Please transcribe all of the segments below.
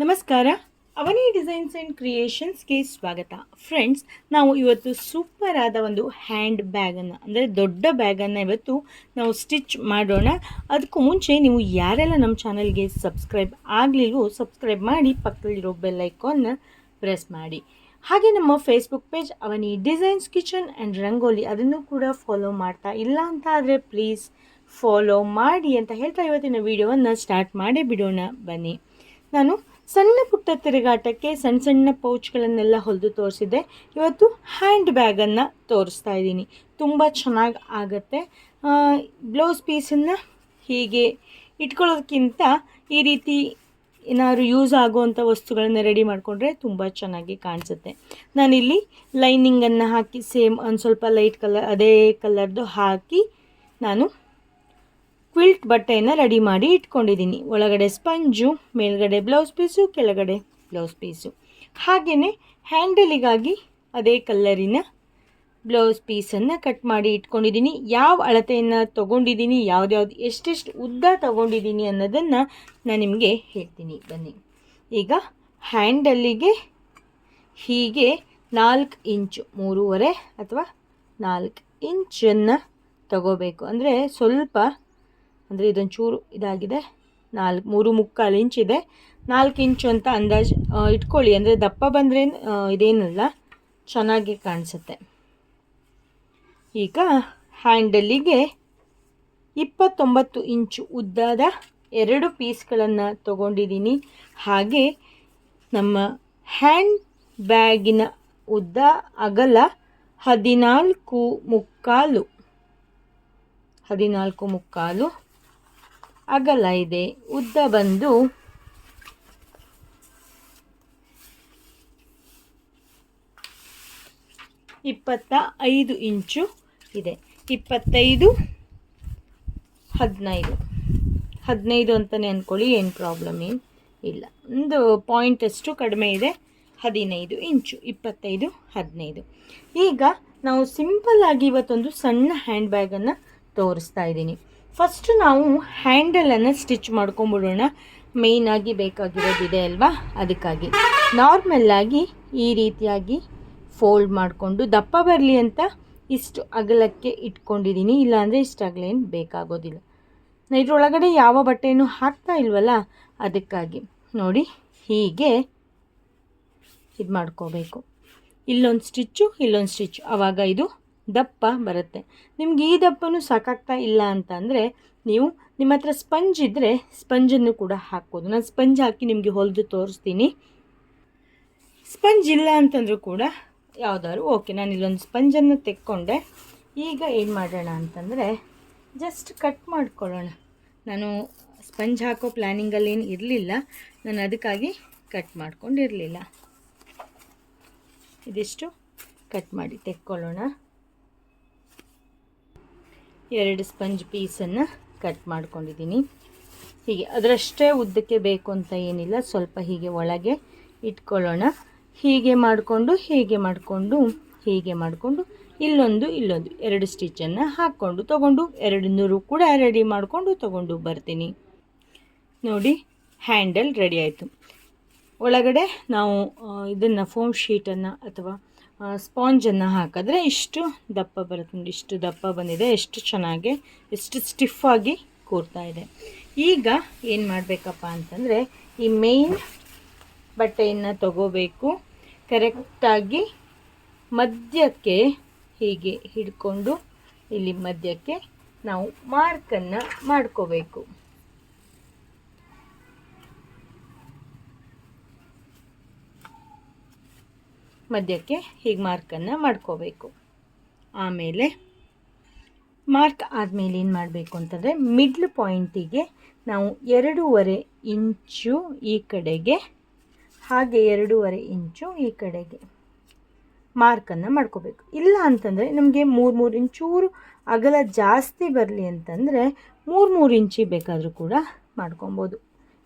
ನಮಸ್ಕಾರ. ಅವನಿ designs and ಕ್ರಿಯೇಷನ್ಸ್ಗೆ ಸ್ವಾಗತ. Friends, ನಾವು ಇವತ್ತು ಸೂಪರ್ ಆದ ಒಂದು ಹ್ಯಾಂಡ್ ಬ್ಯಾಗನ್ನು ಅಂದರೆ ದೊಡ್ಡ ಬ್ಯಾಗನ್ನು ಇವತ್ತು ನಾವು ಸ್ಟಿಚ್ ಮಾಡೋಣ. ಅದಕ್ಕೂ ಮುಂಚೆ ನೀವು ಯಾರೆಲ್ಲ ನಮ್ಮ ಚಾನಲ್ಗೆ ಸಬ್ಸ್ಕ್ರೈಬ್ ಆಗಲಿಲ್ವೋ ಸಬ್ಸ್ಕ್ರೈಬ್ ಮಾಡಿ, ಪಕ್ಕದಲ್ಲಿರೋ ಬೆಲ್ ಐಕಾನ್ನ ಪ್ರೆಸ್ ಮಾಡಿ. ಹಾಗೆ ನಮ್ಮ Facebook page Avani designs kitchen and rangoli ಅದನ್ನು ಕೂಡ ಫಾಲೋ ಮಾಡ್ತಾ ಇಲ್ಲ ಅಂತ ಆದರೆ ಪ್ಲೀಸ್ ಫಾಲೋ ಮಾಡಿ ಅಂತ ಹೇಳ್ತಾ ಇವತ್ತಿನ ವಿಡಿಯೋವನ್ನು ಸ್ಟಾರ್ಟ್ ಮಾಡೇ ಬಿಡೋಣ ಬನ್ನಿ. ನಾನು ಸಣ್ಣ ಪುಟ್ಟ ತಿರುಗಾಟಕ್ಕೆ ಸಣ್ಣ ಸಣ್ಣ ಪೌಚ್ಗಳನ್ನೆಲ್ಲ ಹೊಲಿದು ತೋರಿಸಿದ್ದೆ. ಇವತ್ತು ಹ್ಯಾಂಡ್ ಬ್ಯಾಗನ್ನು ತೋರಿಸ್ತಾ ಇದ್ದೀನಿ. ತುಂಬ ಚೆನ್ನಾಗಿ ಆಗುತ್ತೆ. ಬ್ಲೌಸ್ ಪೀಸನ್ನು ಹೀಗೆ ಇಟ್ಕೊಳ್ಳೋದಕ್ಕಿಂತ ಈ ರೀತಿ ಏನಾದರೂ ಯೂಸ್ ಆಗುವಂಥ ವಸ್ತುಗಳನ್ನು ರೆಡಿ ಮಾಡಿಕೊಂಡ್ರೆ ತುಂಬ ಚೆನ್ನಾಗಿ ಕಾಣಿಸುತ್ತೆ. ನಾನಿಲ್ಲಿ ಲೈನಿಂಗನ್ನು ಹಾಕಿ ಸೇಮ್ ಒಂದು ಸ್ವಲ್ಪ ಲೈಟ್ ಕಲರ್ ಅದೇ ಕಲರ್ದು ಹಾಕಿ ನಾನು ಕ್ವಿಲ್ಟ್ ಬಟ್ಟೆಯನ್ನು ರೆಡಿ ಮಾಡಿ ಇಟ್ಕೊಂಡಿದ್ದೀನಿ. ಒಳಗಡೆ ಸ್ಪಂಜು, ಮೇಲ್ಗಡೆ ಬ್ಲೌಸ್ ಪೀಸು ಕೆಳಗಡೆ ಬ್ಲೌಸ್ ಪೀಸು ಹಾಗೆಯೇ ಹ್ಯಾಂಡಲಿಗಾಗಿ ಅದೇ ಕಲ್ಲರಿನ ಬ್ಲೌಸ್ ಪೀಸನ್ನು ಕಟ್ ಮಾಡಿ ಇಟ್ಕೊಂಡಿದ್ದೀನಿ. ಯಾವ ಅಳತೆಯನ್ನು ತೊಗೊಂಡಿದ್ದೀನಿ ಯಾವ್ದ್ಯಾವ್ದು ಎಷ್ಟೆಷ್ಟು ಉದ್ದ ತೊಗೊಂಡಿದ್ದೀನಿ ಅನ್ನೋದನ್ನು ನಾನು ನಿಮಗೆ ಹೇಳ್ತೀನಿ. ಬನ್ನಿ. ಈಗ ಹ್ಯಾಂಡಲ್ಲಿಗೆ ಹೀಗೆ ನಾಲ್ಕು ಇಂಚು, ಮೂರುವರೆ ಅಥವಾ ನಾಲ್ಕು ಇಂಚನ್ನು ತಗೋಬೇಕು. ಅಂದರೆ ಸ್ವಲ್ಪ ಅಂದರೆ ಇದೊಂದು ಚೂರು ಇದಾಗಿದೆ. ನಾಲ್ಕು, ಮೂರು ಮುಕ್ಕಾಲು ಇಂಚಿದೆ ನಾಲ್ಕು ಇಂಚು ಅಂತ ಅಂದಾಜು ಇಟ್ಕೊಳ್ಳಿ. ಅಂದರೆ ದಪ್ಪ ಬಂದರೆ ಇದೇನಲ್ಲ, ಚೆನ್ನಾಗಿ ಕಾಣಿಸುತ್ತೆ. ಈಗ ಹ್ಯಾಂಡಲ್ಲಿಗೆ ಇಪ್ಪತ್ತೊಂಬತ್ತು ಇಂಚು ಉದ್ದದ ಎರಡು ಪೀಸ್ಗಳನ್ನು ತಗೊಂಡಿದ್ದೀನಿ. ಹಾಗೆ ನಮ್ಮ ಹ್ಯಾಂಡ್ ಬ್ಯಾಗಿನ ಉದ್ದ ಅಗಲ ಹದಿನಾಲ್ಕು ಮುಕ್ಕಾಲು ಹದಿನಾಲ್ಕು ಮುಕ್ಕಾಲು ಅಗಲ ಇದೆ. ಉದ್ದ ಬಂದು ಇಪ್ಪತ್ತ ಐದು ಇಂಚು ಇದೆ. ಇಪ್ಪತ್ತೈದು, ಹದಿನೈದು. ಹದಿನೈದು ಅಂತಲೇ ಅಂದ್ಕೊಳ್ಳಿ ಏನು ಪ್ರಾಬ್ಲಮ್ ಏನು ಇಲ್ಲ. ಒಂದು ಪಾಯಿಂಟ್ ಅಷ್ಟು ಕಡಿಮೆ ಇದೆ, ಹದಿನೈದು ಇಂಚು, ಇಪ್ಪತ್ತೈದು, ಹದಿನೈದು. ಈಗ ನಾವು ಸಿಂಪಲ್ಲಾಗಿ ಇವತ್ತೊಂದು ಸಣ್ಣ ಹ್ಯಾಂಡ್ ಬ್ಯಾಗನ್ನು ತೋರಿಸ್ತಾ ಇದ್ದೀನಿ. ಫಸ್ಟು ನಾವು ಹ್ಯಾಂಡಲನ್ನು ಸ್ಟಿಚ್ ಮಾಡ್ಕೊಂಬಿಡೋಣ. ಮೇಯ್ನಾಗಿ ಬೇಕಾಗಿರೋದಿದೆ ಅಲ್ವಾ? ಅದಕ್ಕಾಗಿ. ನಾರ್ಮಲ್ಲಾಗಿ ಈ ರೀತಿಯಾಗಿ ಫೋಲ್ಡ್ ಮಾಡಿಕೊಂಡು ದಪ್ಪ ಬರಲಿ ಅಂತ ಇಷ್ಟು ಅಗಲಕ್ಕೆ ಇಟ್ಕೊಂಡಿದ್ದೀನಿ ಇಲ್ಲಾಂದರೆ ಇಷ್ಟು ಅಗಲ ಏನು ಬೇಕಾಗೋದಿಲ್ಲ. ಇದರೊಳಗಡೆ ಯಾವ ಬಟ್ಟೆಯನ್ನು ಹಾಕ್ತಾ ಇಲ್ವಲ್ಲ? ಅದಕ್ಕಾಗಿ ನೋಡಿ ಹೀಗೆ ಇದು ಮಾಡ್ಕೋಬೇಕು ಇಲ್ಲೊಂದು ಸ್ಟಿಚ್ಚು ಇಲ್ಲೊಂದು ಸ್ಟಿಚ್ಚು ಆವಾಗ ಇದು ದಪ್ಪ ಬರುತ್ತೆ. ನಿಮ್ಗೆ ಈ ದಪ್ಪನೂ ಸಾಕಾಗ್ತಾ ಇಲ್ಲ ಅಂತಂದರೆ ನೀವು ನಿಮ್ಮ ಹತ್ರ ಸ್ಪಂಜ್ ಇದ್ದರೆ ಸ್ಪಂಜನ್ನು ಕೂಡ ಹಾಕ್ಬೋದು. ನಾನು ಸ್ಪಂಜ್ ಹಾಕಿ ನಿಮಗೆ ಹೊಲಿದು ತೋರಿಸ್ತೀನಿ. ಸ್ಪಂಜ್ ಇಲ್ಲ ಅಂತಂದರೂ ಕೂಡ ಯಾವುದಾದ್ರು, ಓಕೆ, ನಾನು ಇಲ್ಲೊಂದು ಸ್ಪಂಜನ್ನು ತೆಕ್ಕೊಂಡೆ. ಈಗ ಏನು ಮಾಡೋಣ ಅಂತಂದರೆ ಜಸ್ಟ್ ಕಟ್ ಮಾಡ್ಕೊಳ್ಳೋಣ. ನಾನು ಸ್ಪಂಜ್ ಹಾಕೋ ಪ್ಲ್ಯಾನಿಂಗಲ್ಲಿ ಏನು ಇರಲಿಲ್ಲ. ನಾನು ಅದಕ್ಕಾಗಿ ಕಟ್ ಮಾಡ್ಕೊಂಡಿರಲಿಲ್ಲ. ಇದಿಷ್ಟು ಕಟ್ ಮಾಡಿ ತೆಕ್ಕೊಳ್ಳೋಣ. ಎರಡು ಸ್ಪಂಜ್ ಪೀಸನ್ನು ಕಟ್ ಮಾಡ್ಕೊಂಡಿದ್ದೀನಿ. ಹೀಗೆ ಅದರಷ್ಟೇ ಉದ್ದಕ್ಕೆ ಬೇಕು ಅಂತ ಏನಿಲ್ಲ, ಸ್ವಲ್ಪ ಹೀಗೆ ಒಳಗೆ ಇಟ್ಕೊಳ್ಳೋಣ. ಹೀಗೆ ಮಾಡಿಕೊಂಡು ಹೀಗೆ ಮಾಡಿಕೊಂಡು ಹೀಗೆ ಮಾಡಿಕೊಂಡು, ಇಲ್ಲೊಂದು ಇಲ್ಲೊಂದು. ಎರಡು ಸ್ಟಿಚನ್ನು ಹಾಕ್ಕೊಂಡು, ತೊಗೊಂಡು, ಎರಡು ನೂರು ಕೂಡ ರೆಡಿ ಮಾಡಿಕೊಂಡು ತೊಗೊಂಡು ಬರ್ತೀನಿ. ನೋಡಿ, ಹ್ಯಾಂಡಲ್ ರೆಡಿ ಆಯಿತು. ಒಳಗಡೆ ನಾವು ಇದನ್ನು ಫೋಮ್ ಶೀಟನ್ನು ಅಥವಾ ಸ್ಪಾಂಜನ್ನು ಹಾಕಿದ್ರೆ ಇಷ್ಟು ದಪ್ಪ ಬರುತ್ತೆ ನೋಡಿ, ಇಷ್ಟು ದಪ್ಪ ಬಂದಿದೆ, ಎಷ್ಟು ಚೆನ್ನಾಗಿ, ಎಷ್ಟು ಸ್ಟಿಫಾಗಿ ಕೂರ್ತಾ ಇದೆ. ಈಗ ಏನು ಮಾಡಬೇಕಪ್ಪ ಅಂತಂದರೆ ಈ ಮೇಯ್ನ್ ಬಟ್ಟೆಯನ್ನು ತಗೋಬೇಕು. ಕರೆಕ್ಟಾಗಿ ಮಧ್ಯಕ್ಕೆ ಹೀಗೆ ಹಿಡ್ಕೊಂಡು ಇಲ್ಲಿ ಮಧ್ಯಕ್ಕೆ ನಾವು ಮಾರ್ಕನ್ನು ಮಾಡ್ಕೋಬೇಕು. ಮಧ್ಯಕ್ಕೆ ಹೀಗೆ ಮಾರ್ಕನ್ನು ಮಾಡ್ಕೋಬೇಕು. ಆಮೇಲೆ ಮಾರ್ಕ್ ಆದಮೇಲೆ ಏನು ಮಾಡಬೇಕು ಅಂತಂದರೆ ಮಿಡ್ಲ್ ಪಾಯಿಂಟಿಗೆ ನಾವು ಎರಡೂವರೆ ಇಂಚು ಈ ಕಡೆಗೆ, ಹಾಗೆ ಎರಡೂವರೆ ಇಂಚು ಈ ಕಡೆಗೆ ಮಾರ್ಕನ್ನು ಮಾಡ್ಕೋಬೇಕು. ಇಲ್ಲ ಅಂತಂದರೆ ನಮಗೆ ಮೂರು ಮೂರು ಇಂಚೂರು ಅಗಲ ಜಾಸ್ತಿ ಬರಲಿ ಅಂತಂದರೆ ಮೂರು ಮೂರು ಇಂಚಿ ಬೇಕಾದರೂ ಕೂಡ ಮಾಡ್ಕೊಬೋದು.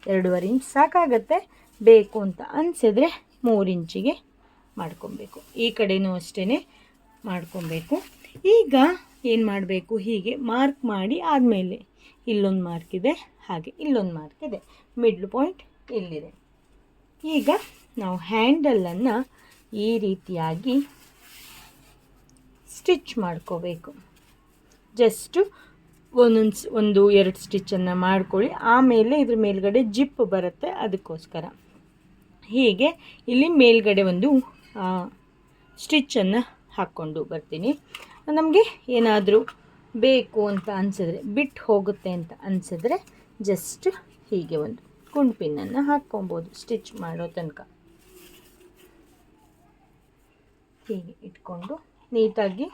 ಎರಡೂವರೆ ಇಂಚ್ ಸಾಕಾಗತ್ತೆ, ಬೇಕು ಅಂತ ಅನಿಸಿದ್ರೆ ಮೂರು ಇಂಚಿಗೆ ಮಾಡ್ಕೊಬೇಕು. ಈ ಕಡೆಯೂ ಅಷ್ಟೇ ಮಾಡ್ಕೊಬೇಕು. ಈಗ ಏನು ಮಾಡಬೇಕು? ಹೀಗೆ ಮಾರ್ಕ್ ಮಾಡಿ ಆದಮೇಲೆ ಇಲ್ಲೊಂದು ಮಾರ್ಕ್ ಇದೆ, ಹಾಗೆ ಇಲ್ಲೊಂದು ಮಾರ್ಕ್ ಇದೆ. ಮಿಡ್ಲ್ ಪಾಯಿಂಟ್ ಇಲ್ಲಿದೆ. ಈಗ ನಾವು ಹ್ಯಾಂಡಲನ್ನು ಈ ರೀತಿಯಾಗಿ ಸ್ಟಿಚ್ ಮಾಡ್ಕೋಬೇಕು. ಜಸ್ಟು ಒಂದೊಂದು ಒಂದು, ಎರಡು ಸ್ಟಿಚ್ಚನ್ನು ಮಾಡ್ಕೊಳ್ಳಿ. ಆಮೇಲೆ ಇದ್ರ ಮೇಲ್ಗಡೆ ಜಿಪ್ ಬರುತ್ತೆ ಅದಕ್ಕೋಸ್ಕರ. ಹೀಗೆ ಇಲ್ಲಿ ಮೇಲ್ಗಡೆ ಒಂದು ಸ್ಟಿಚ್ಚನ್ನು ಹಾಕ್ಕೊಂಡು ಬರ್ತೀನಿ. ನಮಗೆ ಏನಾದರೂ ಬೇಕು ಅಂತ ಅನಿಸಿದ್ರೆ ಬಿಟ್ಟು ಹೋಗುತ್ತೆ ಅಂತ ಅನಿಸಿದ್ರೆ ಜಸ್ಟ್ ಹೀಗೆ ಒಂದು ಕುಂಡ್ಪಿನ್ನನ್ನು ಹಾಕ್ಕೊಬೋದು ಸ್ಟಿಚ್ ಮಾಡೋ ತನಕ. ಹೀಗೆ ಇಟ್ಕೊಂಡು ನೀಟಾಗಿ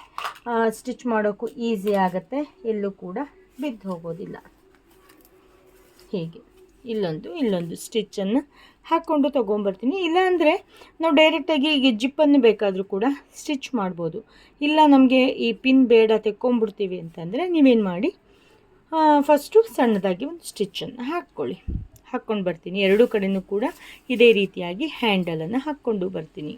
ಸ್ಟಿಚ್ ಮಾಡೋಕ್ಕೂ ಈಸಿ ಆಗುತ್ತೆ, ಎಲ್ಲೂ ಕೂಡ ಬಿದ್ದು ಹೋಗೋದಿಲ್ಲ. ಹೀಗೆ. ಇಲ್ಲೊಂದು ಇಲ್ಲೊಂದು ಸ್ಟಿಚ್ಚನ್ನು ಹಾಕ್ಕೊಂಡು ತೊಗೊಂಬರ್ತೀನಿ. ಇಲ್ಲಾಂದರೆ ನಾವು ಡೈರೆಕ್ಟಾಗಿ ಈಗ ಜಿಪ್ಪನ್ನು ಬೇಕಾದರೂ ಕೂಡ ಸ್ಟಿಚ್ ಮಾಡ್ಬೋದು. ಇಲ್ಲ ನಮಗೆ ಈ ಪಿನ್ ಬೇಡ ತೆಕ್ಕೊಂಬಿಡ್ತೀವಿ ಅಂತಂದರೆ ನೀವೇನು ಮಾಡಿ ಫಸ್ಟು ಸಣ್ಣದಾಗಿ ಒಂದು ಸ್ಟಿಚ್ಚನ್ನು ಹಾಕ್ಕೊಳ್ಳಿ. ಹಾಕ್ಕೊಂಡು ಬರ್ತೀನಿ. ಎರಡೂ ಕಡೆಯೂ ಕೂಡ ಇದೇ ರೀತಿಯಾಗಿ ಹ್ಯಾಂಡಲನ್ನು ಹಾಕ್ಕೊಂಡು ಬರ್ತೀನಿ.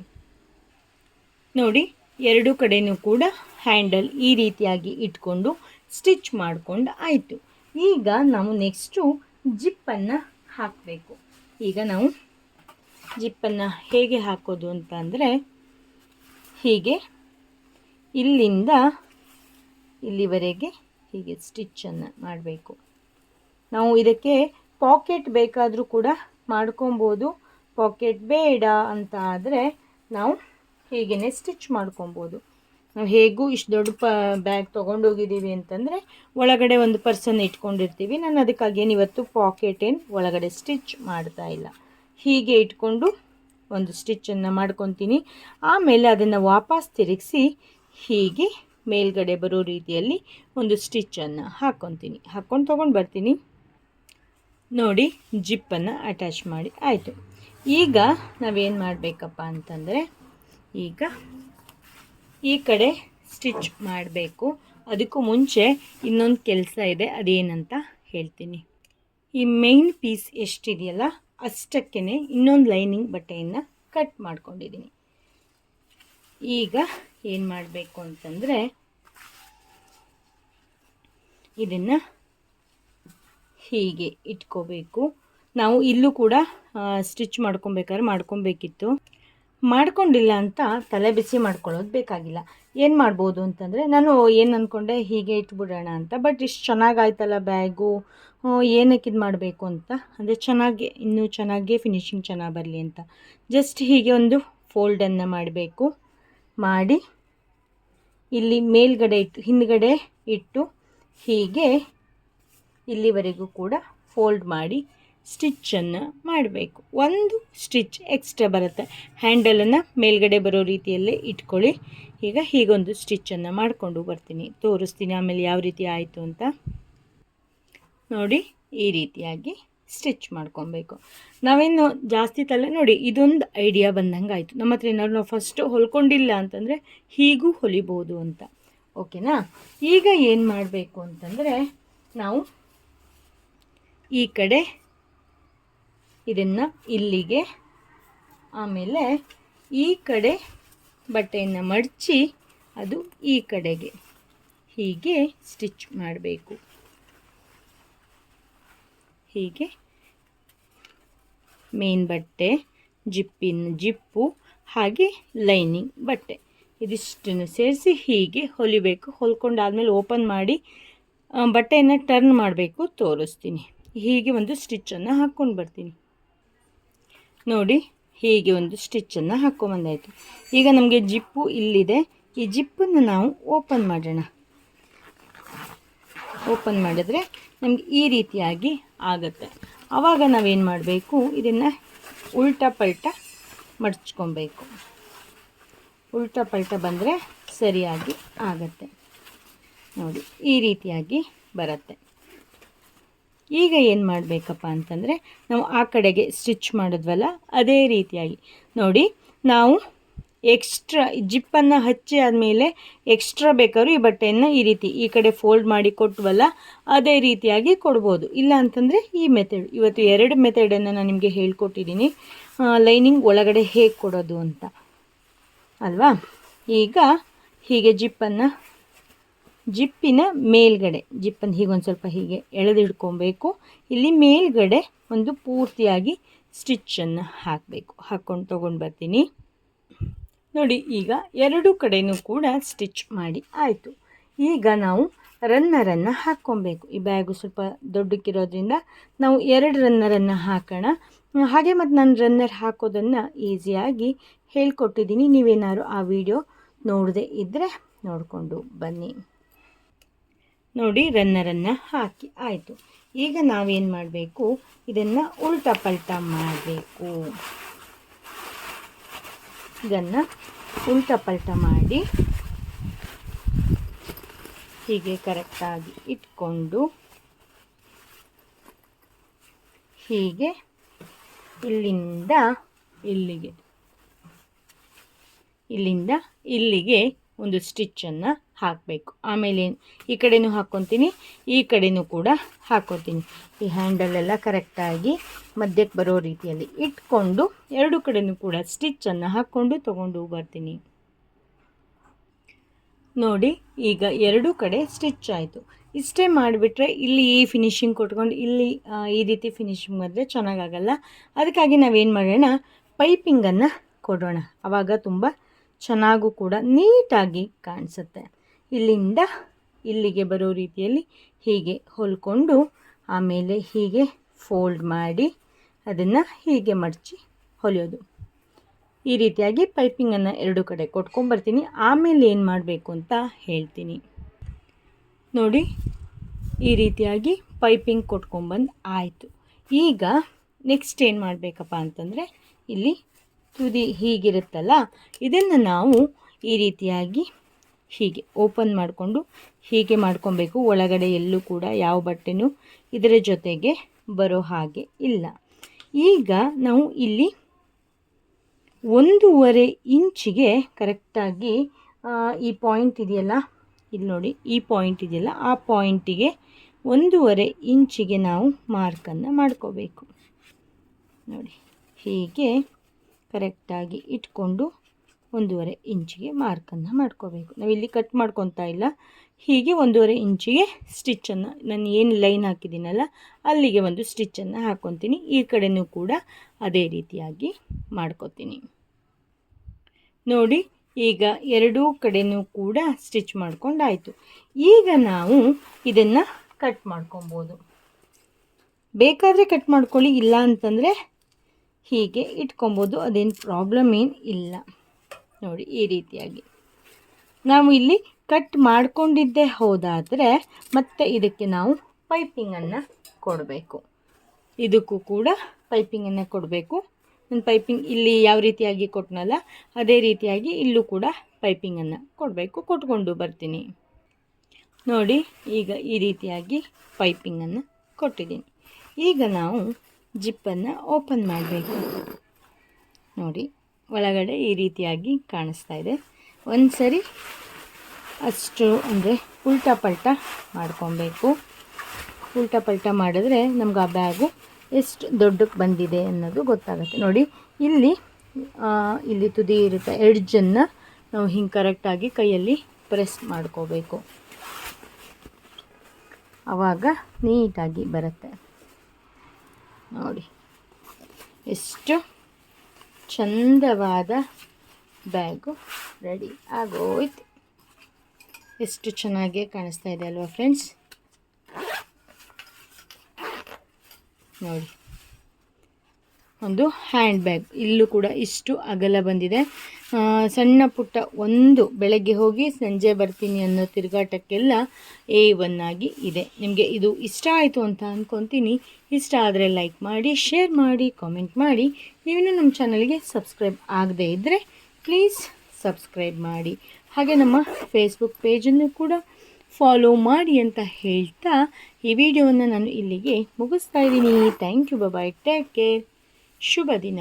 ನೋಡಿ, ಎರಡೂ ಕಡೆಯೂ ಕೂಡ ಹ್ಯಾಂಡಲ್ ಈ ರೀತಿಯಾಗಿ ಇಟ್ಕೊಂಡು ಸ್ಟಿಚ್ ಮಾಡಿಕೊಂಡು ಆಯಿತು. ಈಗ ನಾವು ನೆಕ್ಸ್ಟು ಜಿಪ್ಪನ್ನು ಹಾಕಬೇಕು. ಈಗ ನಾವು ಜಿಪ್ಪನ್ನು ಹೇಗೆ ಹಾಕೋದು ಅಂತ ಅಂದರೆ ಹೀಗೆ ಇಲ್ಲಿಂದ ಇಲ್ಲಿವರೆಗೆ ಹೀಗೆ ಸ್ಟಿಚ್ಚನ್ನು ಮಾಡಬೇಕು. ನಾವು ಇದಕ್ಕೆ ಪಾಕೆಟ್ ಬೇಕಾದರೂ ಕೂಡ ಮಾಡ್ಕೊಬೋದು. ಪಾಕೆಟ್ ಬೇಡ ಅಂತ ಆದರೆ ನಾವು ಹೀಗೇ ಸ್ಟಿಚ್ ಮಾಡ್ಕೊಬೋದು. ನಾವು ಹೇಗೂ ಇಷ್ಟು ದೊಡ್ಡ ಪ ಬ್ಯಾಗ್ ತೊಗೊಂಡೋಗಿದ್ದೀವಿ ಅಂತಂದರೆ ಒಳಗಡೆ ಒಂದು ಪರ್ಸನ್ ಇಟ್ಕೊಂಡಿರ್ತೀವಿ. ನಾನು ಅದಕ್ಕಾಗಿ ಏನು ಇವತ್ತು ಪಾಕೆಟ್ ಏನು ಒಳಗಡೆ ಸ್ಟಿಚ್ ಮಾಡ್ತಾ ಇಲ್ಲ. ಹೀಗೆ ಇಟ್ಕೊಂಡು ಒಂದು ಸ್ಟಿಚ್ಚನ್ನು ಮಾಡ್ಕೊತೀನಿ. ಆಮೇಲೆ ಅದನ್ನು ವಾಪಸ್ ತಿರುಗಿಸಿ ಹೀಗೆ ಮೇಲ್ಗಡೆ ಬರೋ ರೀತಿಯಲ್ಲಿ ಒಂದು ಸ್ಟಿಚ್ಚನ್ನು ಹಾಕ್ಕೊತೀನಿ ಹಾಕ್ಕೊಂಡು ತೊಗೊಂಡು ಬರ್ತೀನಿ. ನೋಡಿ ಜಿಪ್ಪನ್ನು ಅಟ್ಯಾಚ್ ಮಾಡಿ ಆಯಿತು. ಈಗ ನಾವೇನು ಮಾಡಬೇಕಪ್ಪ ಅಂತಂದರೆ ಈಗ ಈ ಕಡೆ ಸ್ಟಿಚ್ ಮಾಡಬೇಕು. ಅದಕ್ಕೂ ಮುಂಚೆ ಇನ್ನೊಂದು ಕೆಲಸ ಇದೆ, ಅದೇನಂತ ಹೇಳ್ತೀನಿ. ಈ ಮೇನ್ ಪೀಸ್ ಎಷ್ಟಿದೆಯಲ್ಲ ಅಷ್ಟಕ್ಕೇ ಇನ್ನೊಂದು ಲೈನಿಂಗ್ ಬಟ್ಟೆಯನ್ನು ಕಟ್ ಮಾಡ್ಕೊಂಡಿದ್ದೀನಿ. ಈಗ ಏನು ಮಾಡಬೇಕು ಅಂತಂದರೆ, ಇದನ್ನು ಹೀಗೆ ಇಟ್ಕೋಬೇಕು. ನಾವು ಇಲ್ಲೂ ಕೂಡ ಸ್ಟಿಚ್ ಮಾಡ್ಕೊಬೇಕಾದ್ರೆ ಮಾಡ್ಕೊಬೇಕಿತ್ತು. ಮಾಡ್ಕೊಂಡಿಲ್ಲ ಅಂತ ತಲೆ ಬಿಸಿ ಮಾಡ್ಕೊಳ್ಳೋದು ಬೇಕಾಗಿಲ್ಲ. ಏನು ಮಾಡ್ಬೋದು ಅಂತಂದರೆ, ನಾನು ಏನು ಅಂದ್ಕೊಂಡೆ ಹೀಗೆ ಇಟ್ಬಿಡೋಣ ಅಂತ. ಬಟ್ ಇಷ್ಟು ಚೆನ್ನಾಗಾಯ್ತಲ್ಲ ಬ್ಯಾಗು. ಏನಕ್ಕೆ ಇದು ಮಾಡಬೇಕು ಅಂತ. ಅಂದರೆ ಚೆನ್ನಾಗಿ, ಇನ್ನೂ ಚೆನ್ನಾಗಿ ಫಿನಿಶಿಂಗ್ ಚೆನ್ನಾಗಿ ಬರಲಿ ಅಂತ. ಜಸ್ಟ್ ಹೀಗೆ ಒಂದು ಫೋಲ್ಡನ್ನು ಮಾಡಬೇಕು. ಮಾಡಿ, ಇಲ್ಲಿ ಮೇಲ್ಗಡೆ ಇಟ್ಟು ಹಿಂದ್ಗಡೆ ಇಟ್ಟು ಹೀಗೆ ಇಲ್ಲಿವರೆಗೂ ಕೂಡ ಫೋಲ್ಡ್ ಮಾಡಿ ಸ್ಟಿಚ್ಚನ್ನು ಮಾಡಬೇಕು. ಒಂದು ಸ್ಟಿಚ್ ಎಕ್ಸ್ಟ್ರಾ ಬರುತ್ತೆ. ಹ್ಯಾಂಡಲನ್ನು ಮೇಲ್ಗಡೆ ಬರೋ ರೀತಿಯಲ್ಲೇ ಇಟ್ಕೊಳ್ಳಿ. ಈಗ ಹೀಗೊಂದು ಸ್ಟಿಚ್ಚನ್ನು ಮಾಡಿಕೊಂಡು ಬರ್ತೀನಿ. ತೋರಿಸ್ತೀನಿ ಆಮೇಲೆ ಯಾವ ರೀತಿ ಆಯಿತು ಅಂತ. ನೋಡಿ, ಈ ರೀತಿಯಾಗಿ ಸ್ಟಿಚ್ ಮಾಡ್ಕೊಬೇಕು. ನಾವೇನು ಜಾಸ್ತಿ ತಲೆ, ನೋಡಿ, ಇದೊಂದು ಐಡಿಯಾ ಬಂದಂಗೆ ಆಯಿತು. ನಮ್ಮ ಹತ್ರ ಏನಾದ್ರು ನಾವು ಫಸ್ಟು ಹೊಲ್ಕೊಂಡಿಲ್ಲ ಅಂತಂದರೆ ಹೀಗೂ ಹೊಲಿಬೋದು ಅಂತ. ಓಕೆನಾ? ಈಗ ಏನು ಮಾಡಬೇಕು ಅಂತಂದರೆ ನಾವು ಈ ಕಡೆ ಇದನ್ನು ಇಲ್ಲಿಗೆ ಆಮೇಲೆ ಈ ಕಡೆ ಬಟ್ಟೆಯನ್ನು ಮಡಚಿ ಅದು ಈ ಕಡೆಗೆ ಹೀಗೆ ಸ್ಟಿಚ್ ಮಾಡಬೇಕು. ಹೀಗೆ ಮೇನ್ ಬಟ್ಟೆ, ಜಿಪ್ಪಿನ ಜಿಪ್ಪು, ಹಾಗೆ ಲೈನಿಂಗ್ ಬಟ್ಟೆ. ಇದಿಷ್ಟನ್ನು ಸೇರಿಸಿ ಹೀಗೆ ಹೊಲಿಬೇಕು. ಹೊಲ್ಕೊಂಡಾದ್ಮೇಲೆ ಓಪನ್ ಮಾಡಿ ಬಟ್ಟೆಯನ್ನು ಟರ್ನ್ ಮಾಡಬೇಕು, ತೋರಿಸ್ತೀನಿ. ಹೀಗೆ ಒಂದು ಸ್ಟಿಚ್ಚನ್ನು ಹಾಕ್ಕೊಂಡು ಬರ್ತೀನಿ. ನೋಡಿ ಹೀಗೆ ಒಂದು ಸ್ಟಿಚ್ಚನ್ನು ಹಾಕ್ಕೊಂಬಂದಾಯಿತು ಈಗ ನಮಗೆ ಜಿಪ್ಪು ಇಲ್ಲಿದೆ. ಈ ಜಿಪ್ಪನ್ನು ನಾವು ಓಪನ್ ಮಾಡೋಣ. ಓಪನ್ ಮಾಡಿದ್ರೆ ನಮಗೆ ಈ ರೀತಿಯಾಗಿ ಆಗುತ್ತೆ. ಆವಾಗ ನಾವೇನು ಮಾಡಬೇಕು? ಇದನ್ನು ಉಲ್ಟಾ ಪಲ್ಟ ಮಡಚ್ಕೊಬೇಕು. ಉಲ್ಟಾ ಪಲ್ಟ ಬಂದರೆ ಸರಿಯಾಗಿ ಆಗುತ್ತೆ. ನೋಡಿ, ಈ ರೀತಿಯಾಗಿ ಬರುತ್ತೆ. ಈಗ ಏನು ಮಾಡಬೇಕಪ್ಪ ಅಂತಂದರೆ, ನಾವು ಆ ಕಡೆಗೆ ಸ್ಟಿಚ್ ಮಾಡಿದ್ವಲ್ಲ, ಅದೇ ರೀತಿಯಾಗಿ. ನೋಡಿ, ನಾವು ಎಕ್ಸ್ಟ್ರಾ ಜಿಪ್ಪನ್ನು ಹಚ್ಚಿ ಆದಮೇಲೆ ಎಕ್ಸ್ಟ್ರಾ ಬೇಕಾದ್ರೂ ಈ ಬಟ್ಟೆಯನ್ನು ಈ ರೀತಿ ಈ ಕಡೆ ಫೋಲ್ಡ್ ಮಾಡಿ ಕೊಟ್ವಲ್ಲ, ಅದೇ ರೀತಿಯಾಗಿ ಕೊಡ್ಬೋದು. ಇಲ್ಲ ಅಂತಂದರೆ ಈ ಮೆಥಡ್ ಇವತ್ತು ಎರಡು ಮೆಥಡನ್ನು ನಾನು ನಿಮಗೆ ಹೇಳ್ಕೊಟ್ಟಿದ್ದೀನಿ ಲೈನಿಂಗ್ ಒಳಗಡೆ ಹೇಗೆ ಕೊಡೋದು ಅಂತ. ಅಲ್ವಾ? ಈಗ ಹೀಗೆ ಜಿಪ್ಪನ್ನು ಜಿಪ್ಪಿನ ಮೇಲ್ಗಡೆ. ಜಿಪ್ಪನ್ನು ಹೀಗೆ ಒಂದು ಸ್ವಲ್ಪ ಹೀಗೆ ಎಳೆದಿಡ್ಕೊಬೇಕು ಇಲ್ಲಿ ಮೇಲ್ಗಡೆ ಒಂದು ಪೂರ್ತಿಯಾಗಿ ಸ್ಟಿಚ್ಚನ್ನು ಹಾಕಬೇಕು. ಹಾಕ್ಕೊಂಡು ತೊಗೊಂಡು ಬರ್ತೀನಿ. ನೋಡಿ, ಈಗ ಎರಡು ಕಡೆಯೂ ಕೂಡ ಸ್ಟಿಚ್ ಮಾಡಿ ಆಯಿತು. ಈಗ ನಾವು ರನ್ನರನ್ನು ಹಾಕ್ಕೊಬೇಕು. ಈ ಬ್ಯಾಗು ಸ್ವಲ್ಪ ದೊಡ್ಡಕ್ಕಿರೋದ್ರಿಂದ ನಾವು ಎರಡು ರನ್ನರನ್ನು ಹಾಕೋಣ. ಹಾಗೆ ಮತ್ತು ನಾನು ರನ್ನರ್ ಹಾಕೋದನ್ನು ಈಸಿಯಾಗಿ ಹೇಳ್ಕೊಟ್ಟಿದ್ದೀನಿ. ನೀವೇನಾದ್ರು ಆ ವಿಡಿಯೋ ನೋಡದೆ ಇದ್ದರೆ ನೋಡಿಕೊಂಡು ಬನ್ನಿ. ನೋಡಿ ರನ್ನರನ್ನು ಹಾಕಿ, ಆಯಿತು. ಈಗ ನಾವೇನು ಮಾಡಬೇಕು? ಇದನ್ನು ಉಲ್ಟಾ ಪಲ್ಟಾ ಮಾಡಬೇಕು. ಇದನ್ನು ಉಲ್ಟಾ ಪಲ್ಟಾ ಮಾಡಿ ಹೀಗೆ ಕರೆಕ್ಟಾಗಿ ಇಟ್ಕೊಂಡು ಹೀಗೆ ಇಲ್ಲಿಂದ ಇಲ್ಲಿಗೆ ಇಲ್ಲಿಂದ ಇಲ್ಲಿಗೆ ಒಂದು ಸ್ಟಿಚ್ಚನ್ನು ಹಾಕಬೇಕು. ಆಮೇಲೆ ಈ ಕಡೆನೂ ಹಾಕ್ಕೊತೀನಿ, ಈ ಕಡೆನೂ ಕೂಡ ಹಾಕ್ಕೊತೀನಿ. ಈ ಹ್ಯಾಂಡಲೆಲ್ಲ ಕರೆಕ್ಟಾಗಿ ಮಧ್ಯಕ್ಕೆ ಬರೋ ರೀತಿಯಲ್ಲಿ ಇಟ್ಕೊಂಡು ಎರಡು ಕಡೆನೂ ಕೂಡ ಸ್ಟಿಚ್ಚನ್ನು ಹಾಕ್ಕೊಂಡು ತೊಗೊಂಡು ಬರ್ತೀನಿ. ನೋಡಿ, ಈಗ ಎರಡೂ ಕಡೆ ಸ್ಟಿಚ್ ಆಯಿತು. ಇಷ್ಟೇ ಮಾಡಿಬಿಟ್ರೆ ಇಲ್ಲಿ ಈ ಫಿನಿಶಿಂಗ್ ಕೊಟ್ಕೊಂಡು ಇಲ್ಲಿ ಈ ರೀತಿ ಫಿನಿಶಿಂಗ್ ಮಾಡಿದ್ರೆ ಚೆನ್ನಾಗಾಗಲ್ಲ. ಅದಕ್ಕಾಗಿ ನಾವೇನು ಮಾಡೋಣ ಪೈಪಿಂಗನ್ನು ಕೊಡೋಣ. ಆವಾಗ ತುಂಬ ಚೆನ್ನಾಗೂ ಕೂಡ ನೀಟಾಗಿ ಕಾಣಿಸುತ್ತೆ. ಇಲ್ಲಿಂದ ಇಲ್ಲಿಗೆ ಬರೋ ರೀತಿಯಲ್ಲಿ ಹೀಗೆ ಹೊಲ್ಕೊಂಡು ಆಮೇಲೆ ಹೀಗೆ ಫೋಲ್ಡ್ ಮಾಡಿ ಅದನ್ನು ಹೀಗೆ ಮಡಚಿ ಹೊಲಿಯೋದು. ಈ ರೀತಿಯಾಗಿ ಪೈಪಿಂಗನ್ನು ಎರಡು ಕಡೆ ಕೊಟ್ಕೊಂಬರ್ತೀನಿ ಆಮೇಲೆ ಏನು ಮಾಡಬೇಕು ಅಂತ ಹೇಳ್ತೀನಿ. ನೋಡಿ, ಈ ರೀತಿಯಾಗಿ ಪೈಪಿಂಗ್ ಕೊಟ್ಕೊಂಡ್ಬಂದು ಆಯಿತು. ಈಗ ನೆಕ್ಸ್ಟ್ ಏನು ಮಾಡಬೇಕಪ್ಪ ಅಂತಂದರೆ, ಇಲ್ಲಿ ತುದಿ ಹೀಗಿರುತ್ತಲ್ಲ, ಇದನ್ನು ನಾವು ಈ ರೀತಿಯಾಗಿ ಹೀಗೆ ಓಪನ್ ಮಾಡಿಕೊಂಡು ಹೀಗೆ ಮಾಡ್ಕೊಬೇಕು. ಒಳಗಡೆ ಎಲ್ಲೂ ಕೂಡ ಯಾವ ಬಟ್ಟೆನೂ ಇದರ ಜೊತೆಗೆ ಬರೋ ಹಾಗೆ ಇಲ್ಲ. ಈಗ ನಾವು ಇಲ್ಲಿ ಒಂದೂವರೆ ಇಂಚಿಗೆ ಕರೆಕ್ಟಾಗಿ ಈ ಪಾಯಿಂಟ್ ಇದೆಯಲ್ಲ? ಇಲ್ಲಿ ನೋಡಿ, ಈ ಪಾಯಿಂಟ್ ಇದೆಯಲ್ಲ? ಆ ಪಾಯಿಂಟಿಗೆ ಒಂದೂವರೆ ಇಂಚಿಗೆ ನಾವು ಮಾರ್ಕನ್ನು ಮಾಡ್ಕೋಬೇಕು. ನೋಡಿ, ಹೀಗೆ ಕರೆಕ್ಟಾಗಿ ಇಟ್ಕೊಂಡು ಒಂದೂವರೆ ಇಂಚಿಗೆ ಮಾರ್ಕನ್ನು ಮಾಡ್ಕೋಬೇಕು. ನಾವಿಲ್ಲಿ ಕಟ್ ಮಾಡ್ಕೊತಾ ಇಲ್ಲ. ಹೀಗೆ ಒಂದೂವರೆ ಇಂಚಿಗೆ ಸ್ಟಿಚ್ಚನ್ನು ನಾನು ಏನು ಲೈನ್ ಹಾಕಿದ್ದೀನಲ್ಲ, ಅಲ್ಲಿಗೆ ಒಂದು ಸ್ಟಿಚ್ಚನ್ನು ಹಾಕ್ಕೊತೀನಿ ಈ ಕಡೆಯೂ ಕೂಡ ಅದೇ ರೀತಿಯಾಗಿ ಮಾಡ್ಕೊತೀನಿ. ನೋಡಿ, ಈಗ ಎರಡೂ ಕಡೆಯೂ ಕೂಡ ಸ್ಟಿಚ್ ಮಾಡ್ಕೊಂಡಾಯಿತು. ಈಗ ನಾವು ಇದನ್ನು ಕಟ್ ಮಾಡ್ಕೊಬೋದು. ಬೇಕಾದರೆ ಕಟ್ ಮಾಡ್ಕೊಳ್ಳಿ, ಇಲ್ಲ ಅಂತಂದರೆ ಹೀಗೆ ಇಟ್ಕೊಬೋದು. ಅದೇನು ಪ್ರಾಬ್ಲಮ್ ಏನು ಇಲ್ಲ. ನೋಡಿ ಈ ರೀತಿಯಾಗಿ. ನಾವು ಇಲ್ಲಿ ಕಟ್ ಮಾಡಿಕೊಂಡಿದ್ದೇ ಹೋದಾದರೆ ಮತ್ತೆ ಇದಕ್ಕೆ ನಾವು ಪೈಪಿಂಗನ್ನು ಕೊಡಬೇಕು. ಇದಕ್ಕೂ ಕೂಡ ಪೈಪಿಂಗನ್ನು ಕೊಡಬೇಕು. ನಾನು ಪೈಪಿಂಗ್ ಇಲ್ಲಿ ಯಾವ ರೀತಿಯಾಗಿ ಕೊಟ್ಟನಲ್ಲ ಅದೇ ರೀತಿಯಾಗಿ ಇಲ್ಲೂ ಕೂಡ ಪೈಪಿಂಗನ್ನು ಕೊಡಬೇಕು, ಕೊಟ್ಕೊಂಡು ಬರ್ತೀನಿ. ನೋಡಿ, ಈಗ ಈ ರೀತಿಯಾಗಿ ಪೈಪಿಂಗನ್ನು ಕೊಟ್ಟಿದ್ದೀನಿ. ಈಗ ನಾವು ಜಿಪ್ಪನ್ನು ಓಪನ್ ಮಾಡಬೇಕು. ನೋಡಿ. ಒಳಗಡೆ ಈ ರೀತಿಯಾಗಿ ಕಾಣಿಸ್ತಾ ಇದೆ. ಒಂದು ಸರಿ ಅಷ್ಟು ಅಂದರೆ ಉಲ್ಟಾ ಪಲ್ಟಾ ಮಾಡ್ಕೊಬೇಕು. ಉಲ್ಟಾ ಪಲ್ಟಾ ಮಾಡಿದ್ರೆ ನಮ್ಗೆ ಆ ಬ್ಯಾಗು ಎಷ್ಟು ದೊಡ್ಡಕ್ಕೆ ಬಂದಿದೆ ಅನ್ನೋದು ಗೊತ್ತಾಗುತ್ತೆ. ನೋಡಿ, ಇಲ್ಲಿ ಇಲ್ಲಿ ತುದಿ ಇರುತ್ತೆ. ಎಡ್ಜನ್ನು ನಾವು ಹಿಂಗೆ ಕರೆಕ್ಟಾಗಿ ಕೈಯಲ್ಲಿ ಪ್ರೆಸ್ ಮಾಡ್ಕೋಬೇಕು. ಆವಾಗ ನೀಟಾಗಿ ಬರುತ್ತೆ. ನೋಡಿ, ಎಷ್ಟು ಚಂದವಾದ ಬ್ಯಾಗು. ರೆಡಿ ಆಗೋಯ್ತು. ಎಷ್ಟು ಚೆನ್ನಾಗಿ ಕಾಣಿಸ್ತಾ ಇದೆ ಅಲ್ವಾ ಫ್ರೆಂಡ್ಸ್? ನೋಡಿ. ಒಂದು ಹ್ಯಾಂಡ್ ಬ್ಯಾಗ್. ಇಲ್ಲೂ ಕೂಡ ಇಷ್ಟು ಅಗಲ ಬಂದಿದೆ. ಸಣ್ಣ ಪುಟ್ಟ ಒಂದು ಬೆಳಗ್ಗೆ ಹೋಗಿ ಸಂಜೆ ಬರ್ತೀನಿ ಅನ್ನೋ ತಿರುಗಾಟಕ್ಕೆಲ್ಲ ಎ ಒನ್ ಆಗಿ ಇದೆ. ನಿಮಗೆ ಇದು ಇಷ್ಟ ಆಯಿತು ಅಂತ ಅಂದ್ಕೊತೀನಿ ಇಷ್ಟ ಆದರೆ ಲೈಕ್ ಮಾಡಿ ಶೇರ್ ಮಾಡಿ ಕಾಮೆಂಟ್ ಮಾಡಿ. ನೀವಿನ್ನೂ ನಮ್ಮ ಚಾನಲ್ಗೆ ಸಬ್ಸ್ಕ್ರೈಬ್ ಆಗದೇ ಇದ್ದರೆ ಪ್ಲೀಸ್ ಸಬ್ಸ್ಕ್ರೈಬ್ ಮಾಡಿ. ಹಾಗೆ ನಮ್ಮ ಫೇಸ್ಬುಕ್ ಪೇಜನ್ನು ಕೂಡ ಫಾಲೋ ಮಾಡಿ ಅಂತ ಹೇಳ್ತಾ ಈ ವಿಡಿಯೋವನ್ನು ನಾನು ಇಲ್ಲಿಗೆ ಮುಗಿಸ್ತಾ ಇದ್ದೀನಿ. Thank you bye take care ಶುಭ ದಿನ.